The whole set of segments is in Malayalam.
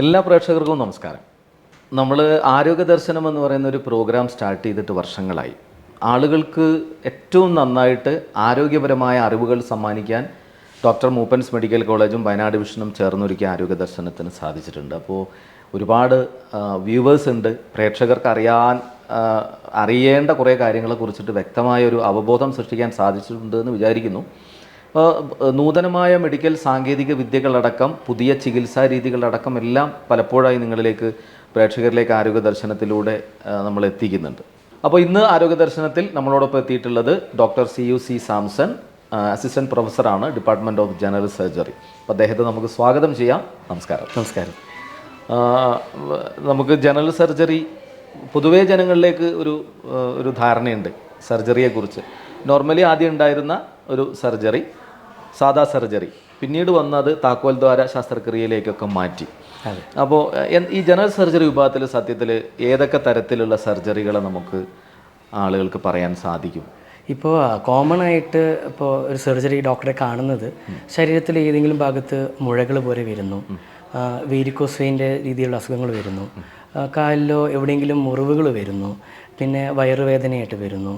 എല്ലാ പ്രേക്ഷകർക്കും നമസ്കാരം. നമ്മൾ ആരോഗ്യ ദർശനം എന്ന് പറയുന്ന ഒരു പ്രോഗ്രാം സ്റ്റാർട്ട് ചെയ്തിട്ട് വർഷങ്ങളായി. ആളുകൾക്ക് ഏറ്റവും നന്നായിട്ട് ആരോഗ്യപരമായ അറിവുകൾ സമ്മാനിക്കാൻ ഡോക്ടർ മൂപ്പൻസ് മെഡിക്കൽ കോളേജും വയനാട് ഡിവിഷനും ചേർന്നൊരുക്കിയ ആരോഗ്യ ദർശനത്തിന് സാധിച്ചിട്ടുണ്ട്. അപ്പോൾ ഒരുപാട് വ്യൂവേഴ്സ് ഉണ്ട്. പ്രേക്ഷകർക്ക് അറിയാൻ അറിയേണ്ട കുറേ കാര്യങ്ങളെ കുറിച്ചിട്ട് വ്യക്തമായ ഒരു അവബോധം സൃഷ്ടിക്കാൻ സാധിച്ചിട്ടുണ്ട് എന്ന് വിചാരിക്കുന്നു. നൂതനമായ മെഡിക്കൽ സാങ്കേതിക വിദ്യകളടക്കം പുതിയ ചികിത്സാ രീതികളടക്കം എല്ലാം പലപ്പോഴായി നിങ്ങളിലേക്ക് പ്രേക്ഷകരിലേക്ക് ആരോഗ്യ ദർശനത്തിലൂടെ നമ്മൾ എത്തിക്കുന്നുണ്ട് അപ്പോൾ ഇന്ന് ആരോഗ്യ ദർശനത്തിൽ നമ്മളോടൊപ്പം എത്തിയിട്ടുള്ളത് doctor C U C Samson assistant പ്രൊഫസറാണ് ഡിപ്പാർട്ട്മെന്റ് ഓഫ് ജനറൽ സർജറി. അപ്പോൾ അദ്ദേഹത്തെ നമുക്ക് സ്വാഗതം ചെയ്യാം. നമസ്കാരം. നമസ്കാരം. നമുക്ക് ജനറൽ സർജറി പൊതുവേ ജനങ്ങളിലേക്ക് ഒരു ഒരു ധാരണയുണ്ട് സർജറിയെക്കുറിച്ച്. നോർമലി ആദ്യം ഉണ്ടായിരുന്ന ഒരു സർജറി സാധാ സർജറി. പിന്നീട് വന്നത് താക്കോൽ ദ്വാര ശസ്ത്രക്രിയയിലേക്കൊക്കെ മാറ്റി. അപ്പോൾ ഈ ജനറൽ സർജറി വിഭാഗത്തിൽ സത്യത്തിൽ ഏതൊക്കെ തരത്തിലുള്ള സർജറികളെ നമുക്ക് ആളുകൾക്ക് പറയാൻ സാധിക്കും? ഇപ്പോൾ കോമൺ ആയിട്ട് ഇപ്പോൾ ഒരു സർജറി ഡോക്ടറെ കാണുന്നത് ശരീരത്തിലെ ഏതെങ്കിലും ഭാഗത്ത് മുഴകൾ പോലെ വരുന്നു. വേരിക്കോസ് വെയിന്റെ രീതിയിലുള്ള അസുഖങ്ങൾ വരുന്നു. കാലിലോ എവിടെയെങ്കിലും മുറിവുകൾ വരുന്നു. പിന്നെ വയറുവേദനയായിട്ട് വരുന്നു.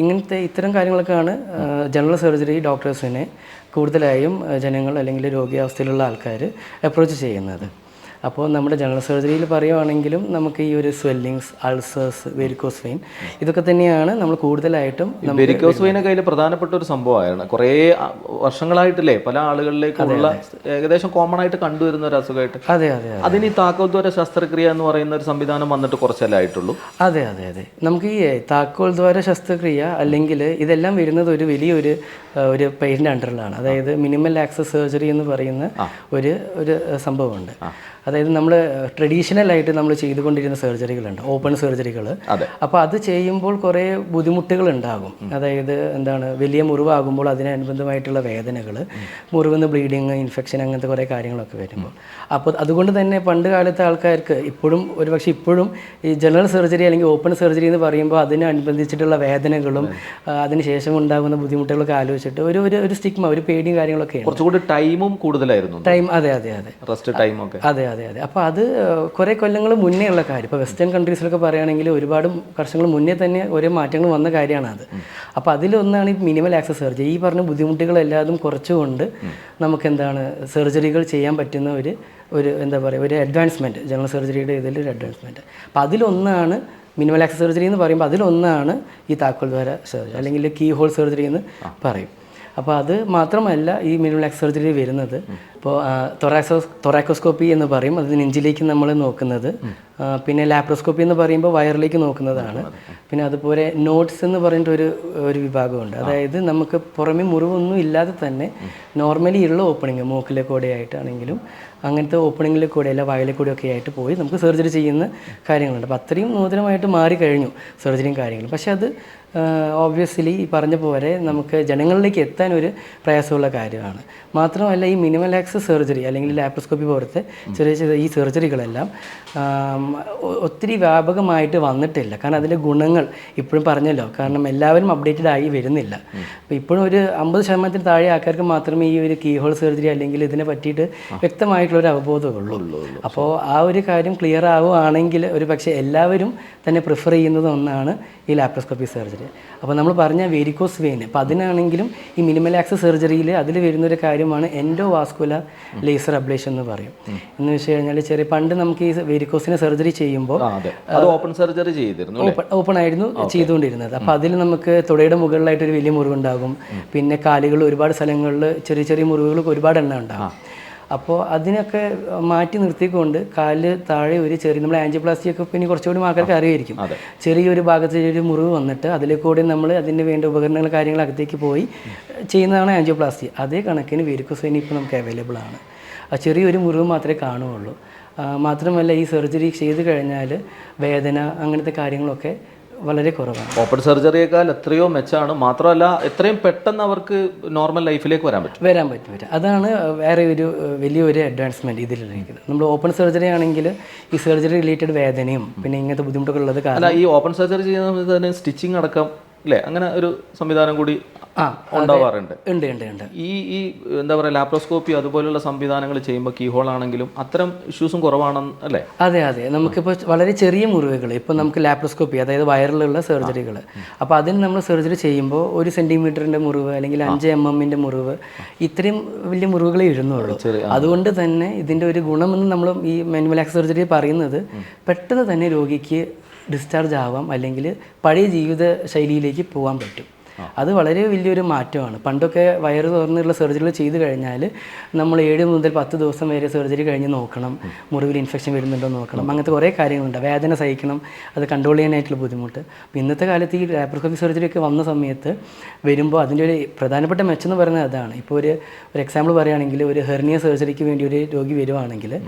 ഇങ്ങനത്തെ ഇത്തരം കാര്യങ്ങളൊക്കെയാണ് ജനറൽ സർജറി ഡോക്ടേഴ്സിനെ കൂടുതലായും ജനങ്ങൾ അല്ലെങ്കിൽ രോഗിയാവസ്ഥയിലുള്ള ആൾക്കാർ അപ്രോച്ച് ചെയ്യുന്നത്. അപ്പോൾ നമ്മുടെ ജനറൽ സർജറിയിൽ പറയുവാണെങ്കിലും നമുക്ക് ഈ ഒരു സ്വെല്ലിങ്സ് അൾസേഴ്സ് വെരിക്കോസ് വെയിൻ ഇതൊക്കെ തന്നെയാണ് നമ്മൾ കൂടുതലായിട്ടും വെരിക്കോസ് വെയിനെ കയ്യിൽ പ്രധാനപ്പെട്ട ഒരു സംഭവമായിരുന്നു. കുറേ വർഷങ്ങളായിട്ടല്ലേ പല ആളുകളിലേക്കുള്ള ഏകദേശം കോമൺ ആയിട്ട് കണ്ടുവരുന്ന ഒരു അസുഖമായിട്ട്. അതെ അതെ അതെ അതിന് ഈ താക്കോൽദ്വാര ശസ്ത്രക്രിയ എന്ന് പറയുന്ന ഒരു സംവിധാനം വന്നിട്ട് കുറച്ചല്ലേ ആയിട്ടുള്ളൂ? അതെ അതെ അതെ. നമുക്ക് ഈ താക്കോൽദ്വാര ശസ്ത്രക്രിയ അല്ലെങ്കിൽ ഇതെല്ലാം വരുന്നത് ഒരു വലിയൊരു ഒരു പേഷ്യന്റ് അണ്ടറിലാണ് അതായത് മിനിമൽ ആക്സസ് സർജറി എന്ന് പറയുന്ന ഒരു ഒരു സംഭവമുണ്ട്. അതായത് നമ്മൾ ട്രഡീഷണൽ ആയിട്ട് നമ്മൾ ചെയ്തുകൊണ്ടിരുന്ന സർജറികളുണ്ട് ഓപ്പൺ സർജറികൾ അപ്പോൾ അത് ചെയ്യുമ്പോൾ കുറേ ബുദ്ധിമുട്ടുകൾ ഉണ്ടാകും അതായത് എന്താണ് വലിയ മുറിവാകുമ്പോൾ അതിനനുബന്ധമായിട്ടുള്ള വേദനകൾ മുറിവെന്ന് ബ്ലീഡിങ് ഇൻഫെക്ഷൻ അങ്ങനത്തെ കുറേ കാര്യങ്ങളൊക്കെ വരുമ്പോൾ. അപ്പോൾ അതുകൊണ്ട് തന്നെ പണ്ട് കാലത്തെ ആൾക്കാർക്ക് ഇപ്പോഴും ഒരുപക്ഷെ ഇപ്പോഴും ഈ ജനറൽ സർജറി അല്ലെങ്കിൽ ഓപ്പൺ സർജറി എന്ന് പറയുമ്പോൾ അതിനനുബന്ധിച്ചിട്ടുള്ള വേദനകളും അതിനുശേഷം ഉണ്ടാകുന്ന ബുദ്ധിമുട്ടുകളൊക്കെ ആലോചിച്ചിട്ട് ഒരു ഒരു ഒരു സ്റ്റിഗ്മ ഒരു പേടിയും കാര്യങ്ങളൊക്കെ കുറച്ചുകൂടി ടൈമും കൂടുതലായിരുന്നു. ടൈം അതെ അതെ അതെ. റെസ്റ്റ് ടൈമൊക്കെ അതെ അതെ. അതെ അതെ. അപ്പോൾ അത് കുറേ കൊല്ലങ്ങൾ മുന്നേ ഉള്ള കാര്യം. ഇപ്പോൾ വെസ്റ്റേൺ കൺട്രീസിലൊക്കെ പറയുകയാണെങ്കിൽ ഒരുപാട് വർഷങ്ങൾ മുന്നേ തന്നെ ഓരോ മാറ്റങ്ങൾ വന്ന കാര്യമാണ് അത്. അപ്പോൾ അതിലൊന്നാണ് ഈ മിനിമൽ ആക്സസ് സർജറി. ഈ പറഞ്ഞ ബുദ്ധിമുട്ടുകളെല്ലാതും കുറച്ചുകൊണ്ട് നമുക്ക് എന്താണ് സർജറികൾ ചെയ്യാൻ പറ്റുന്ന ഒരു ഒരു എന്താ പറയുക ഒരു അഡ്വാൻസ്മെന്റ് ജനറൽ സർജറിയുടെ ഇതിൽ ഒരു അഡ്വാൻസ്മെന്റ് അപ്പോൾ അതിലൊന്നാണ് മിനിമൽ ആക്സസ് സർജറി എന്ന് പറയുമ്പോൾ അതിലൊന്നാണ് ഈ താക്കോൽ ദ്വാര സർജറി അല്ലെങ്കിൽ കീ ഹോൾ സർജറി എന്ന് പറയും. അപ്പോൾ അത് മാത്രമല്ല ഈ മിനിമൽ ആക്സസ് സർജറി വരുന്നത് ഇപ്പോൾ തൊറാക്സോ തൊറാക്കോസ്കോപ്പി എന്ന് പറയും. അത് നെഞ്ചിലേക്ക് നമ്മൾ നോക്കുന്നത്. പിന്നെ ലാപ്രോസ്കോപ്പി എന്ന് പറയുമ്പോൾ വയറിലേക്ക് നോക്കുന്നതാണ്. പിന്നെ അതുപോലെ നോട്ട്സ് എന്ന് പറഞ്ഞിട്ട് ഒരു ഒരു വിഭാഗമുണ്ട്. അതായത് നമുക്ക് പുറമെ മുറിവൊന്നും ഇല്ലാതെ തന്നെ നോർമലി ഉള്ള ഓപ്പണിങ് മൂക്കിലെ കൂടെ ആയിട്ടാണെങ്കിലും അങ്ങനത്തെ ഓപ്പണിങ്ങിൽ കൂടെ അല്ല വായിലെ കൂടെ ഒക്കെ ആയിട്ട് പോയി നമുക്ക് സർജറി ചെയ്യുന്ന കാര്യങ്ങളുണ്ട്. അപ്പോൾ അത്രയും നൂതനമായിട്ട് മാറി കഴിഞ്ഞു സർജറിയും കാര്യങ്ങളും. പക്ഷെ അത് ഓബ്വിയസ്ലി ഈ പറഞ്ഞ പോലെ നമുക്ക് ജനങ്ങളിലേക്ക് എത്താൻ ഒരു പ്രയാസമുള്ള കാര്യമാണ്. മാത്രമല്ല ഈ മിനിമൽ ആക്സസ് സർജറി അല്ലെങ്കിൽ ലാപ്രോസ്കോപ്പി പോലത്തെ ചെറിയ ചെറിയ ഈ സർജറികളെല്ലാം ഒത്തിരി വ്യാപകമായിട്ട് വന്നിട്ടില്ല. കാരണം അതിന്റെ ഗുണങ്ങൾ ഇപ്പോഴും പറഞ്ഞല്ലോ. കാരണം എല്ലാവരും അപ്ഡേറ്റഡ് ആയി വരുന്നില്ല. അപ്പോൾ ഇപ്പോഴും ഒരു അമ്പത് ശതമാനത്തിന് താഴെ ആൾക്കാർക്ക് മാത്രമേ ഈ ഒരു കീഹോൾ സർജറി അല്ലെങ്കിൽ ഇതിനെ പറ്റിയിട്ട് വ്യക്തമായിട്ടുള്ള ഒരു അവബോധമുള്ളൂ അപ്പോൾ ആ ഒരു കാര്യം ക്ലിയർ ആവുകയാണെങ്കിൽ ഒരു പക്ഷേ എല്ലാവരും തന്നെ പ്രിഫർ ചെയ്യുന്നത് ഒന്നാണ് ഈ ലാപ്രോസ്കോപ്പി സർജറി. അപ്പോൾ നമ്മൾ പറഞ്ഞ വെരിക്കോസ് വെയിൻ അപ്പോൾ അതിനാണെങ്കിലും ഈ മിനിമൽ ആക്സസ് സർജറിയിൽ അതിൽ വരുന്നൊരു കാര്യമാണ് എൻഡോ വാസ്കുലർ ലേസർ അബ്ലേഷൻ എന്ന് പറയും. എന്ന് വെച്ച് കഴിഞ്ഞാൽ ചെറിയ പണ്ട് നമുക്ക് ഈ വെരിക്കോസിനെ സർജറി ചെയ്യുമ്പോൾ അത്. ഓപ്പൺ സർജറി ചെയ്തിരുന്നു ഓപ്പൺ ഓപ്പൺ ആയിരുന്നു ചെയ്തുകൊണ്ടിരുന്നത്. അപ്പോൾ അതിൽ നമുക്ക് തുടയുടെ മുകളിലായിട്ട് ഒരു വലിയ മുറിവുണ്ടാകും. പിന്നെ കാലുകൾ ഒരുപാട് സ്ഥലങ്ങളിൽ ചെറിയ ചെറിയ മുറിവുകൾ ഒരുപാട് എണ്ണം ഉണ്ടാകും. അപ്പോൾ അതിനൊക്കെ മാറ്റി നിർത്തിക്കൊണ്ട് കാൽ താഴെ ഒരു ചെറിയ നമ്മൾ ആൻജിപ്ലാസ്റ്റി ഒക്കെ പിന്നെ കുറച്ചുകൂടി ആൾക്കാർക്ക് അറിയായിരിക്കും. ചെറിയൊരു ഭാഗത്ത് ഒരു മുറിവ് വന്നിട്ട് അതിലേക്കൂടി കൂടി നമ്മൾ അതിന് വേണ്ട ഉപകരണങ്ങൾ കാര്യങ്ങൾ അകത്തേക്ക് പോയി ചെയ്യുന്നതാണ് ആൻജിയോപ്ലാസ്റ്റി അതേ കണക്കിന് വെരിക്കോസൈൻ ഇപ്പോൾ നമുക്ക് അവൈലബിൾ ആണ്. ആ ചെറിയൊരു മുറിവ് മാത്രമേ കാണുകയുള്ളൂ. മാത്രമല്ല ഈ സർജറി ചെയ്ത് കഴിഞ്ഞാൽ വേദന അങ്ങനത്തെ കാര്യങ്ങളൊക്കെ വളരെ കുറവാണ്. ഓപ്പൺ സർജറിയേക്കാൾ എത്രയോ മെച്ചാണ് മാത്രമല്ല എത്രയും പെട്ടെന്ന് അവർക്ക് നോർമൽ ലൈഫിലേക്ക് വരാൻ പറ്റും. വരാൻ പറ്റും വരാം. അതാണ് വേറെ ഒരു വലിയൊരു അഡ്വാൻസ്മെന്റ് ഇതിലിരിക്കുന്നത്. നമ്മൾ ഓപ്പൺ സർജറി ആണെങ്കിൽ ഈ സർജറി റിലേറ്റഡ് വേദനയും പിന്നെ ഇങ്ങനത്തെ ബുദ്ധിമുട്ടൊക്കെ ഉള്ളത് കാരണം ഈ ഓപ്പൺ സർജറി ചെയ്യുന്ന സമയത്ത് തന്നെ സ്റ്റിച്ചിങ് അടക്കം അല്ലേ അങ്ങനെ ഒരു സംവിധാനം കൂടി ഉണ്ടാവാറുണ്ട്. ഉണ്ട് ഉണ്ട് ഉണ്ട്. ഈ ഈ എന്താ പറയുക ലാപ്രോസ്കോപ്പി അതുപോലുള്ള സംവിധാനങ്ങൾ ചെയ്യുമ്പോൾ കീഹോൾ ആണെങ്കിലും അത്തരം ഇഷ്യൂസും കുറവാണെന്ന് അല്ലേ? അതെ അതെ. നമുക്കിപ്പോൾ വളരെ ചെറിയ മുറിവുകൾ. ഇപ്പോൾ നമുക്ക് ലാപ്രോസ്കോപ്പി അതായത് വയറിലുള്ള സർജറികൾ അപ്പോൾ അതിന് നമ്മൾ സർജറി ചെയ്യുമ്പോൾ ഒരു സെന്റിമീറ്ററിന്റെ മുറിവ് അല്ലെങ്കിൽ അഞ്ച് എം എമ്മിന്റെ മുറിവ് ഇത്രയും വലിയ മുറിവുകളെ ഇരുന്നുള്ളൂ. അതുകൊണ്ട് തന്നെ ഇതിന്റെ ഒരു ഗുണമെന്ന് നമ്മൾ ഈ മാനുവലാക്സ് സർജറി പറയുന്നത് പെട്ടെന്ന് തന്നെ രോഗിക്ക് ഡിസ്ചാർജ് ആവാം അല്ലെങ്കിൽ പഴയ ജീവിത ശൈലിയിലേക്ക് പോകാൻ പറ്റും. അത് വളരെ വലിയൊരു മാറ്റമാണ്. പണ്ടൊക്കെ വയറ് തുറന്നുള്ള സർജറികൾ ചെയ്തു കഴിഞ്ഞാൽ നമ്മൾ ഏഴ് മുതൽ പത്ത് ദിവസം വരെ സർജറി കഴിഞ്ഞ് നോക്കണം. മുറിവിൽ ഇൻഫെക്ഷൻ വരുന്നുണ്ടോ നോക്കണം. അങ്ങനത്തെ കുറേ കാര്യങ്ങളുണ്ട്. വേദന സഹിക്കണം. അത് കൺട്രോൾ ചെയ്യാനായിട്ടുള്ള ബുദ്ധിമുട്ട്. ഇന്നത്തെ കാലത്ത് ഈ ലാപ്രോസ്കോപ്പി സർജറി ഒക്കെ വന്ന സമയത്ത് വരുമ്പോൾ അതിന്റെ ഒരു പ്രധാനപ്പെട്ട മെച്ചം എന്ന് പറയുന്നത് അതാണ്. ഇപ്പോൾ ഒരു ഒരു എക്സാമ്പിൾ പറയുകയാണെങ്കിൽ ഒരു ഹെർണിയ സർജറിക്ക് വേണ്ടി ഒരു രോഗി വരുവാണെങ്കിൽ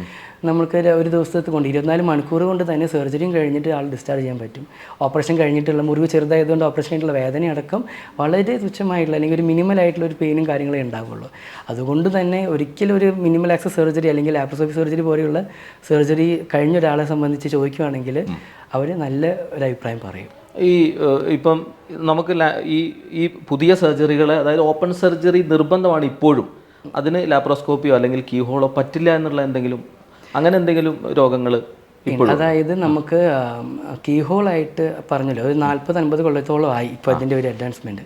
നമുക്ക് ഒരു- ദിവസത്തെ കൊണ്ട് ഇരുപത്തിനാല് മണിക്കൂർ കൊണ്ട് തന്നെ സർജറിയും കഴിഞ്ഞിട്ട് ആൾ ഡിസ്ചാർജ് ചെയ്യാൻ പറ്റും. ഓപ്പറേഷൻ കഴിഞ്ഞിട്ടുള്ള മുറിവ് ചെറുതായതുകൊണ്ട് ഓപ്പറേഷൻ കഴിഞ്ഞിട്ടുള്ള വേദനയടക്കം വളരെ തുച്ഛമായിട്ടുള്ള അല്ലെങ്കിൽ ഒരു മിനിമൽ ആയിട്ടുള്ള ഒരു പെയിനും കാര്യങ്ങളേ ഉണ്ടാവുള്ളൂ. അതുകൊണ്ട് തന്നെ ഒരിക്കലും ഒരു മിനിമൽ ആക്സസ് സർജറി അല്ലെങ്കിൽ ലാപ്രോസ്കോപ്പി സർജറി പോലെയുള്ള സർജറി കഴിഞ്ഞ ഒരാളെ സംബന്ധിച്ച് ചോദിക്കുകയാണെങ്കിൽ അവർ നല്ല ഒരു അഭിപ്രായം പറയും. ഈ ഇപ്പം നമുക്ക് ഈ ഈ പുതിയ സർജറികൾ അതായത് ഓപ്പൺ സർജറി നിർബന്ധമാണ് ഇപ്പോഴും. അതിന് ലാപ്രോസ്കോപ്പിയോ അല്ലെങ്കിൽ കീഹോളോ പറ്റില്ല എന്നുള്ള എന്തെങ്കിലും അങ്ങനെ എന്തെങ്കിലും രോഗങ്ങൾ അതായത് നമുക്ക് കീഹോളായിട്ട് പറഞ്ഞല്ലോ ഒരു നാൽപ്പത് അൻപത് കൊല്ലത്തോളം ആയി ഇപ്പോൾ അതിന്റെ ഒരു അഡ്വാൻസ്മെന്റ്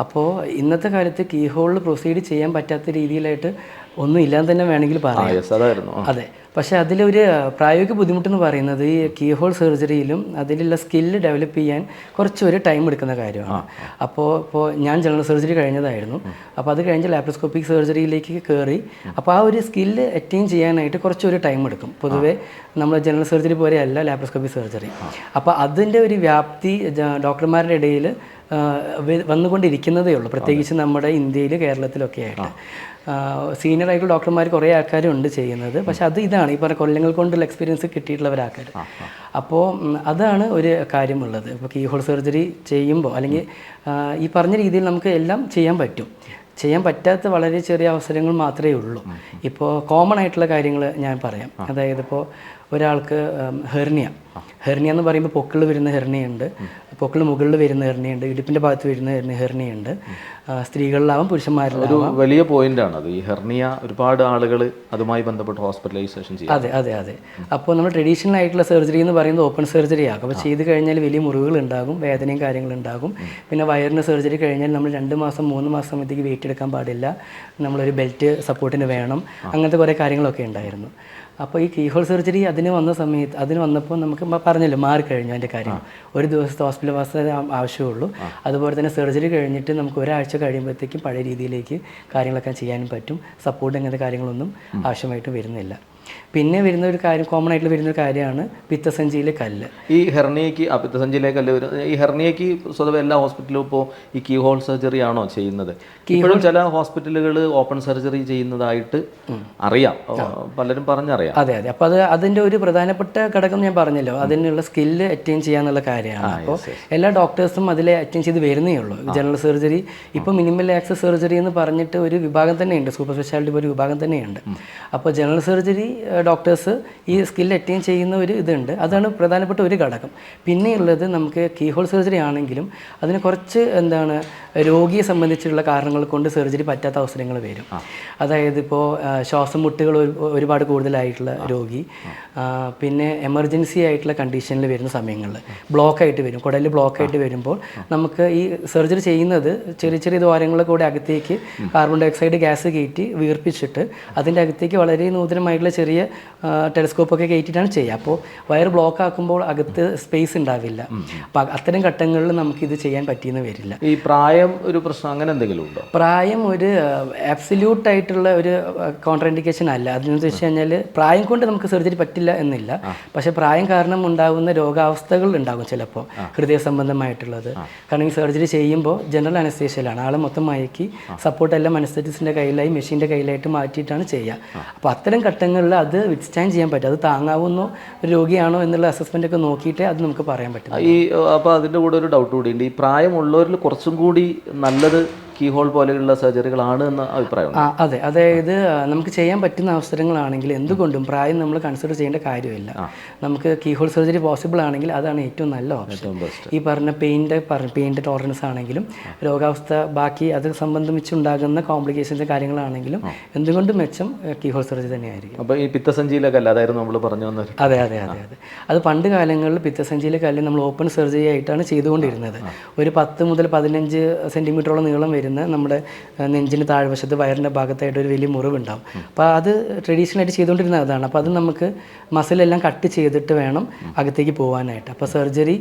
അപ്പോൾ ഇന്നത്തെ കാലത്ത് കീഹോളിൽ പ്രൊസീഡ് ചെയ്യാൻ പറ്റാത്ത രീതിയിലായിട്ട് ഒന്നും ഇല്ലാന്ന് തന്നെ വേണമെങ്കിൽ പറയാം. അതെ. പക്ഷെ അതിലൊരു പ്രായോഗിക ബുദ്ധിമുട്ടെന്ന് പറയുന്നത് ഈ കീഹോൾ സർജറിയിലും അതിലുള്ള സ്കില്ല് ഡെവലപ്പ് ചെയ്യാൻ കുറച്ചൊരു ടൈം എടുക്കുന്ന കാര്യമാണ്. അപ്പോൾ ഇപ്പോൾ ഞാൻ ജനറൽ സർജറി കഴിഞ്ഞതായിരുന്നു. അപ്പോൾ അത് കഴിഞ്ഞ് ലാപ്രോസ്കോപ്പിക് സർജറിയിലേക്ക് കയറി. അപ്പോൾ ആ ഒരു സ്കില്ല് അറ്റൈൻ ചെയ്യാനായിട്ട് കുറച്ചൊരു ടൈം എടുക്കും. പൊതുവേ നമ്മൾ ജനറൽ സർജറി പോലെയല്ല ലാപ്രോസ്കോപ്പിക് സർജറി. അപ്പോൾ അതിന്റെ ഒരു വ്യാപ്തി ഡോക്ടർമാരുടെ ഇടയിൽ വന്നുകൊണ്ടിരിക്കുന്നതേ ഉള്ളൂ. പ്രത്യേകിച്ച് നമ്മുടെ ഇന്ത്യയിൽ കേരളത്തിലൊക്കെ ആയിട്ട്. സീനിയർ ആയിട്ടുള്ള ഡോക്ടർമാർ കുറേ ആൾക്കാരും ഉണ്ട് ചെയ്യുന്നത് പക്ഷെ അത് ഇതാണ്. ഈ പറഞ്ഞ കൊല്ലങ്ങൾ കൊണ്ടുള്ള എക്സ്പീരിയൻസ് കിട്ടിയിട്ടുള്ള ആൾക്കാർ അപ്പോൾ അതാണ് ഒരു കാര്യമുള്ളത്. ഇപ്പോൾ കീഹോൾ സർജറി ചെയ്യുമ്പോൾ അല്ലെങ്കിൽ ഈ പറഞ്ഞ രീതിയിൽ നമുക്ക് എല്ലാം ചെയ്യാൻ പറ്റും. ചെയ്യാൻ പറ്റാത്ത വളരെ ചെറിയ അവസരങ്ങൾ മാത്രമേ ഉള്ളൂ. ഇപ്പോൾ കോമൺ ആയിട്ടുള്ള കാര്യങ്ങൾ ഞാൻ പറയാം. അതായത് ഇപ്പോൾ ഒരാൾക്ക് ഹെർണിയ. ഹെർണിയ എന്ന് പറയുമ്പോൾ പൊക്കിൾ വരുന്ന ഹെർണിയുണ്ട്. പൊക്കിൾ മുകളിൽ വരുന്ന ഹെർണിയുണ്ട്. ഇടുപ്പിന്റെ ഭാഗത്ത് വരുന്ന ഹെർണി ഹെർണിയുണ്ട്. സ്ത്രീകളിലാവും പുരുഷന്മാരിലാവാം. ഒരു വലിയ പോയിന്റ് ആണ് അത്. ഈ ഹെർണിയ ഒരുപാട് ആളുകൾ അതുമായി ബന്ധപ്പെട്ട് ഹോസ്പിറ്റലൈസേഷൻ ചെയ്യും അതെ അതെ അതെ. അപ്പോൾ നമ്മൾ ട്രഡീഷണൽ ആയിട്ടുള്ള സർജറി എന്ന് പറയുന്നത് ഓപ്പൺ സർജറി ആകും അപ്പോൾ ചെയ്ത് കഴിഞ്ഞാൽ വലിയ മുറിവുകൾ ഉണ്ടാകും വേദനയും കാര്യങ്ങളും ഉണ്ടാകും. പിന്നെ വയറിന് സർജറി കഴിഞ്ഞാൽ നമ്മൾ രണ്ട് മാസം മൂന്ന് മാസം സമയത്തേക്ക് വെയിറ്റ് എടുക്കാൻ പാടില്ല. നമ്മളൊരു ബെൽറ്റ് സപ്പോർട്ടിന് വേണം. അങ്ങനത്തെ കുറേ കാര്യങ്ങളൊക്കെ ഉണ്ടായിരുന്നു. അപ്പോൾ ഈ കീഹോൾ സർജറി അതിന് വന്ന സമയത്ത് അതിന് വന്നപ്പോൾ നമുക്ക് പറഞ്ഞല്ലോ മാറി കഴിഞ്ഞു അതിന്റെ കാര്യം. ഒരു ദിവസത്തെ ഹോസ്പിറ്റൽ വാസ ആവശ്യമുള്ളൂ. അതുപോലെ തന്നെ സർജറി കഴിഞ്ഞിട്ട് നമുക്ക് ഒരാഴ്ച കഴിയുമ്പോഴത്തേക്കും പഴയ രീതിയിലേക്ക് കാര്യങ്ങളൊക്കെ ചെയ്യാനും പറ്റും. സപ്പോർട്ട് അങ്ങനത്തെ കാര്യങ്ങളൊന്നും ആവശ്യമായിട്ട് വരുന്നില്ല. പിന്നെ വരുന്ന ഒരു കാര്യം കോമൺ ആയിട്ട് വരുന്ന ഒരു കാര്യമാണ് പിത്തസഞ്ചിയിലെ കല്ല്. ഈ ഹെർണിയക്ക് പിത്തസഞ്ചിയിലെ കല്ല് വരുന്നത് ഈ ഹെർണിയക്ക് സ്വതവേ എല്ലാ ഹോസ്പിറ്റലും ഇപ്പോൾ ഈ കീ ഹോൾ സർജറി ആണോ ചെയ്യുന്നത്? ഇപ്പോഴും ചില ഹോസ്പിറ്റലുകൾ ഓപ്പൺ സർജറി ചെയ്യുന്നതായിട്ട് അറിയാം. പലരും പറഞ്ഞറിയാം. അതെ അതെ. അപ്പോൾ അത് അതിന്റെ ഒരു പ്രധാനപ്പെട്ട ഘടകം ഞാൻ പറഞ്ഞല്ലോ. അതിനുള്ള സ്കില്ല് അറ്റൈൻ ചെയ്യാന്നുള്ള കാര്യമാണ്. അപ്പോൾ എല്ലാ ഡോക്ടേഴ്സും അതിലെ അറ്റൈൻ ചെയ്ത് വരുന്നേ ഉള്ളൂ. ജനറൽ സർജറി ഇപ്പോൾ മിനിമൽ ആക്സസ് സർജറി എന്ന് പറഞ്ഞിട്ട് ഒരു വിഭാഗം തന്നെയുണ്ട്. സൂപ്പർ സ്പെഷ്യാലിറ്റി ഒരു വിഭാഗം തന്നെയുണ്ട്. അപ്പോൾ ജനറൽ സർജറി ഡോക്ടേഴ്സ് ഈ സ്കിൽ അറ്റൈൻ ചെയ്യുന്ന ഒരു ഇതുണ്ട്. അതാണ് പ്രധാനപ്പെട്ട ഒരു ഘടകം. പിന്നെയുള്ളത് നമുക്ക് കീഹോൾ സർജറി ആണെങ്കിലും അതിന് കുറച്ച് എന്താണ് രോഗിയെ സംബന്ധിച്ചുള്ള കാരണങ്ങൾ കൊണ്ട് സർജറി പറ്റാത്ത അവസരങ്ങൾ വരും. അതായത് ഇപ്പോൾ ശ്വാസം മുട്ടുകൾ ഒരുപാട് കൂടുതലായിട്ടുള്ള രോഗി പിന്നെ എമർജൻസി ആയിട്ടുള്ള കണ്ടീഷനിൽ വരുന്ന സമയങ്ങളിൽ ബ്ലോക്ക് ആയിട്ട് വരും. കുടലിൽ ബ്ലോക്ക് ആയിട്ട് വരുമ്പോൾ നമുക്ക് ഈ സർജറി ചെയ്യുന്നത് ചെറിയ ചെറിയ ദ്വാരങ്ങളെ കൂടെ അകത്തേക്ക് കാർബൺ ഡയോക്സൈഡ് ഗ്യാസ് കയറ്റി വീർപ്പിച്ചിട്ട് അതിന്റെ അകത്തേക്ക് വളരെ നൂതനമായിട്ടുള്ള ചെറിയ ടെലിസ്കോപ്പ് ഒക്കെ കയറ്റിയിട്ടാണ് ചെയ്യുക. അപ്പോൾ വയർ ബ്ലോക്ക് ആക്കുമ്പോൾ അകത്ത് സ്പേസ് ഉണ്ടാവില്ല. അപ്പോൾ അത്തരം ഘട്ടങ്ങളിൽ നമുക്ക് ഇത് ചെയ്യാൻ പറ്റിയെന്ന് വരില്ല. ഈ പ്രായം ഒരു പ്രശ്നം അങ്ങനെ എന്തെങ്കിലും ഉണ്ടോ? പ്രായം ഒരു ആബ്സല്യൂട്ട് ആയിട്ടുള്ള ഒരു കോൺട്രാൻഡിക്കേഷൻ അല്ല. അതെന്ന് വെച്ച് കഴിഞ്ഞാൽ പ്രായം കൊണ്ട് നമുക്ക് സർജറി പറ്റില്ല എന്നില്ല. പക്ഷേ പ്രായം കാരണം ഉണ്ടാകുന്ന രോഗാവസ്ഥകൾ ഉണ്ടാകും ചിലപ്പോൾ. ഹൃദയ സംബന്ധമായിട്ടുള്ളത്. കാരണം ഈ സർജറി ചെയ്യുമ്പോൾ ജനറൽ അനസ്തേഷ്യയിലാണ് ആളെ മൊത്തം മയക്കി സപ്പോർട്ട് എല്ലാം അനസ്തറ്റിസ്റ്റിന്റെ കയ്യിലായി മെഷീന്റെ കയ്യിലായിട്ട് മാറ്റിയിട്ടാണ് ചെയ്യുക. അപ്പോൾ അത്തരം ഘട്ടങ്ങളിൽ അത് വിത്ത്സ്റ്റാൻഡ് ചെയ്യാൻ പറ്റും. അത് താങ്ങാവുന്നോ രോഗിയാണോ എന്നുള്ള അസസ്മെന്റ് ഒക്കെ നോക്കിയിട്ടേ അത് നമുക്ക് പറയാൻ പറ്റും ഈ അപ്പോൾ അതിന്റെ കൂടെ ഒരു ഡൗട്ട് കൂടി ഉണ്ട്. ഈ പ്രായമുള്ളവരിൽ കുറച്ചും കൂടി നല്ലത് കീഹോൾ പോലെയുള്ള സർജറികളാണ് എന്ന അഭിപ്രായം അതെ. അതായത് നമുക്ക് ചെയ്യാൻ പറ്റുന്ന അവസരങ്ങളാണെങ്കിൽ എന്തുകൊണ്ടും പ്രായം നമ്മൾ കൺസിഡർ ചെയ്യേണ്ട കാര്യമില്ല. നമുക്ക് കീഹോൾ സർജറി പോസിബിൾ ആണെങ്കിൽ അതാണ് ഏറ്റവും നല്ല ഓപ്ഷൻ ഈ പറഞ്ഞ പെയിന്റെ പെയിന്റെ ടോളറൻസ് ആണെങ്കിലും രോഗാവസ്ഥ ബാക്കി അത് സംബന്ധിച്ചുണ്ടാകുന്ന കോംപ്ലിക്കേഷൻസ് കാര്യങ്ങളാണെങ്കിലും എന്തുകൊണ്ടും മെച്ചം കീഹോൾ സർജറി തന്നെയായിരിക്കും. അപ്പോൾ ഈ പിത്തസഞ്ചിയിലൊക്കെ അല്ല അതായിരുന്നു നമ്മൾ പറഞ്ഞു വന്നത്. അതെ അതെ അതെ അതെ. അത് പണ്ട് കാലങ്ങളിൽ പിത്തസഞ്ചിയിലെ കല്ല് നമ്മൾ ഓപ്പൺ സർജറി ആയിട്ടാണ് ചെയ്തുകൊണ്ടിരുന്നത്. ഒരു പത്ത് മുതൽ പതിനഞ്ച് സെന്റിമീറ്ററോളം നീളം വരുന്ന നമ്മുടെ ആ, നെഞ്ചിന് താഴ്വശത്ത് വയറിന്റെ ഭാഗത്തായിട്ട് ഒരു വലിയ മുറിവുണ്ടാവും. അപ്പോൾ അത് ട്രഡീഷണൽ ആയിട്ട് ചെയ്തുകൊണ്ടിരുന്ന അതാണ്. അപ്പോൾ അത് നമുക്ക് മസിലെല്ലാം കട്ട് ചെയ്തിട്ട് വേണം അകത്തേക്ക് പോകാനായിട്ട് അപ്പോൾ സർജറി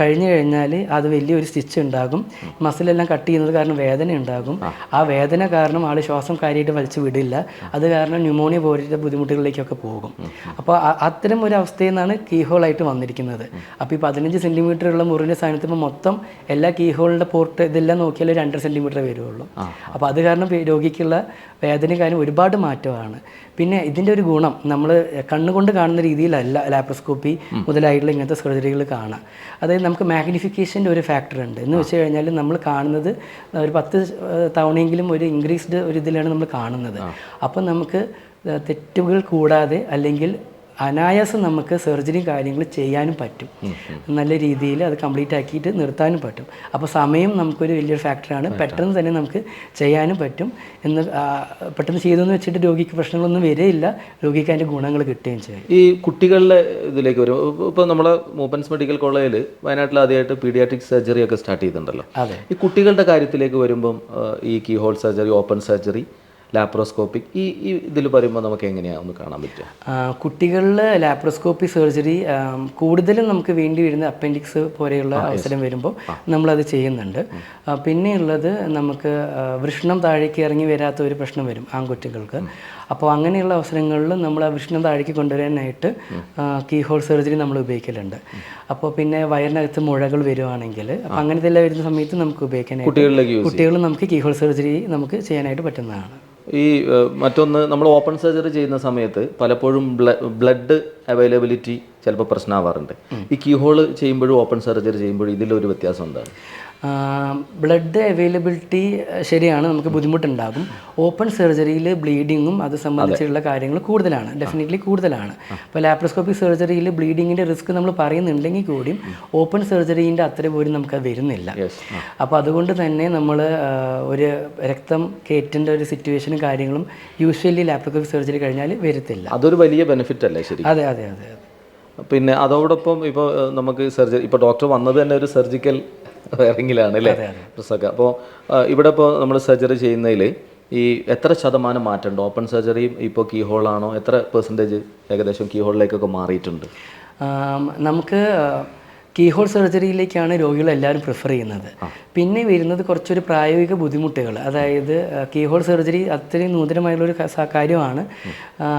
കഴിഞ്ഞു കഴിഞ്ഞാൽ അത് വലിയൊരു സ്റ്റിച്ച് ഉണ്ടാകും. മസിലെല്ലാം കട്ട് ചെയ്യുന്നത് കാരണം വേദന ഉണ്ടാകും. ആ. വേദന കാരണം ആൾ ശ്വാസം കാര്യമായിട്ട് വലിച്ചു വിടില്ല. അത് കാരണം ന്യൂമോണിയ പോലത്തെ ബുദ്ധിമുട്ടുകളിലേക്കൊക്കെ പോകും. അപ്പോൾ അത്തരം ഒരു അവസ്ഥയിൽ നിന്നാണ് കീഹോളായിട്ട് വന്നിരിക്കുന്നത്. അപ്പോൾ ഈ പതിനഞ്ച് സെന്റിമീറ്റർ ഉള്ള മുറിന്റെ ഇപ്പോൾ മൊത്തം എല്ലാ കീഹോളിന്റെ പോർട്ട് ഇതെല്ലാം നോക്കിയാൽ രണ്ടര സെന്റിമീറ്റർ വരുള്ളൂ. അപ്പോൾ അത് കാരണം രോഗിക്കുള്ള വേദന കാര്യം ഒരുപാട് മാറ്റമാണ്. പിന്നെ ഇതിന്റെ ഒരു ഗുണം നമ്മൾ കണ്ണുകൊണ്ട് കാണുന്ന രീതിയിലല്ല ലാപ്രോസ്കോപ്പി മുതലായിട്ടുള്ള ഇങ്ങനത്തെ സർജറികൾ കാണാം. അതായത് നമുക്ക് മാഗ്നിഫിക്കേഷന്റെ ഒരു ഫാക്ടർ ഉണ്ട്. എന്ന് വെച്ച് കഴിഞ്ഞാൽ നമ്മൾ കാണുന്നത് ഒരു പത്ത് തവണയെങ്കിലും ഒരു ഇൻക്രീസ്ഡ് ഒരു ഇതിലാണ് നമ്മൾ കാണുന്നത്. അപ്പം നമുക്ക് തെറ്റുകൾ കൂടാതെ അല്ലെങ്കിൽ അനായാസം നമുക്ക് സർജറി കാര്യങ്ങൾ ചെയ്യാനും പറ്റും. നല്ല രീതിയിൽ അത് കംപ്ലീറ്റ് ആക്കിയിട്ട് നിർത്താനും പറ്റും. അപ്പോൾ സമയം നമുക്കൊരു വലിയൊരു ഫാക്ടറാണ് പെട്ടെന്ന് തന്നെ നമുക്ക് ചെയ്യാനും പറ്റും. എന്ന് പെട്ടെന്ന് ചെയ്തെന്ന് വെച്ചിട്ട് രോഗിക്ക് പ്രശ്നങ്ങളൊന്നും വരികയില്ല. രോഗിക്ക് അതിന്റെ ഗുണങ്ങൾ കിട്ടുകയും ചെയ്യും. ഈ കുട്ടികളുടെ ഇതിലേക്ക് വരും. ഇപ്പോൾ നമ്മളെ മൂപ്പൻസ് മെഡിക്കൽ കോളേജിൽ വയനാട്ടിൽ ആദ്യമായിട്ട് പീഡിയാട്രിക് സർജറി ഒക്കെ സ്റ്റാർട്ട് ചെയ്തിട്ടുണ്ടല്ലോ. അതെ. ഈ കുട്ടികളുടെ കാര്യത്തിലേക്ക് വരുമ്പം ഈ keyhole surgery open surgery laparoscopic ഈ ഈ ഇതിൽ പറയുമ്പോൾ നമുക്ക് എങ്ങനെയാണ് ഒന്ന് കാണാൻ പറ്റുക? കുട്ടികളിൽ ലാപ്രോസ്കോപ്പി സർജറി കൂടുതലും നമുക്ക് വേണ്ടി വരുന്ന അപ്പൻഡിക്സ് പോലെയുള്ള അവസരം വരുമ്പോൾ നമ്മളത് ചെയ്യുന്നുണ്ട്. പിന്നെയുള്ളത് നമുക്ക് വൃഷ്ണം താഴേക്ക് ഇറങ്ങി വരാത്ത ഒരു പ്രശ്നം വരും ആൺകുട്ടികൾക്ക്. അപ്പോൾ അങ്ങനെയുള്ള അവസരങ്ങളിൽ നമ്മൾ ആ വൃഷ്ണം താഴേക്ക് കൊണ്ടുവരാനായിട്ട് കീഹോൾ സർജറി നമ്മൾ ഉപയോഗിക്കലുണ്ട്. അപ്പോൾ പിന്നെ വയറിനകത്ത് മുഴകൾ വരുവാണെങ്കിൽ അപ്പോൾ അങ്ങനത്തെ എല്ലാം വരുന്ന സമയത്ത് നമുക്ക് ഉപയോഗിക്കാനായിട്ട് കുട്ടികളിൽ നമുക്ക് കീഹോൾ സർജറി നമുക്ക് ചെയ്യാനായിട്ട് പറ്റുന്നതാണ്. ഈ മറ്റൊന്ന് നമ്മൾ ഓപ്പൺ സർജറി ചെയ്യുന്ന സമയത്ത് പലപ്പോഴും ബ്ലഡ് അവൈലബിലിറ്റി ചിലപ്പോൾ പ്രശ്നമാവാറുണ്ട്. ഈ കീ ഹോൾ ചെയ്യുമ്പോഴും ഓപ്പൺ സർജറി ചെയ്യുമ്പോഴും ഇതിലൊരു വ്യത്യാസം എന്താണ്? ബ്ലഡ് അവൈലബിലിറ്റി ശരിയാണ്. നമുക്ക് ബുദ്ധിമുട്ടുണ്ടാകും. ഓപ്പൺ സർജറിയിൽ ബ്ലീഡിങ്ങും അത് സംബന്ധിച്ചുള്ള കാര്യങ്ങൾ കൂടുതലാണ്. ഡെഫിനറ്റ്ലി കൂടുതലാണ്. ഇപ്പോൾ ലാപ്രോസ്കോപ്പിക് സർജറിയിൽ ബ്ലീഡിങ്ങിന്റെ റിസ്ക് നമ്മൾ പറയുന്നുണ്ടെങ്കിൽ കൂടിയും ഓപ്പൺ സർജറീന്റെ അത്ര പോലും നമുക്ക് വരുന്നില്ല. അപ്പോൾ അതുകൊണ്ട് തന്നെ നമ്മൾ ഒരു രക്തം കയറ്റേണ്ട ഒരു സിറ്റുവേഷനും കാര്യങ്ങളും യൂഷ്വലി ലാപ്രോസ്കോപ്പിക് സർജറി കഴിഞ്ഞാൽ വരത്തില്ല. അതൊരു വലിയ ബെനിഫിറ്റ് അല്ലേ ശരി അതെ അതെ അതെ പിന്നെ അതോടൊപ്പം ഇപ്പോൾ നമുക്ക് സർജറി ഇപ്പോൾ ഡോക്ടർ വന്നത് തന്നെ ഒരു സർജിക്കൽ ഇറങ്ങിലാണ് അല്ലേ? ഡ്രസ്സൊക്കെ അപ്പോൾ ഇവിടെ ഇപ്പോൾ നമ്മൾ സർജറി ചെയ്യുന്നതിൽ ഈ എത്ര ശതമാനം മാറ്റമുണ്ട്? ഓപ്പൺ സർജറിയും ഇപ്പോൾ കീ ഹോളാണോ എത്ര പെർസെന്റേജ് ഏകദേശം കീ ഹോളിലേക്കൊക്കെ മാറിയിട്ടുണ്ട്? നമുക്ക് കീഹോൾ സർജറിയിലേക്കാണ് രോഗികൾ എല്ലാവരും പ്രിഫർ ചെയ്യുന്നത്. പിന്നെ വരുന്നത് കുറച്ചൊരു പ്രായോഗിക ബുദ്ധിമുട്ടുകൾ അതായത് കീഹോൾ സർജറി അത്രയും നൂതനമായുള്ളൊരു കാര്യമാണ്.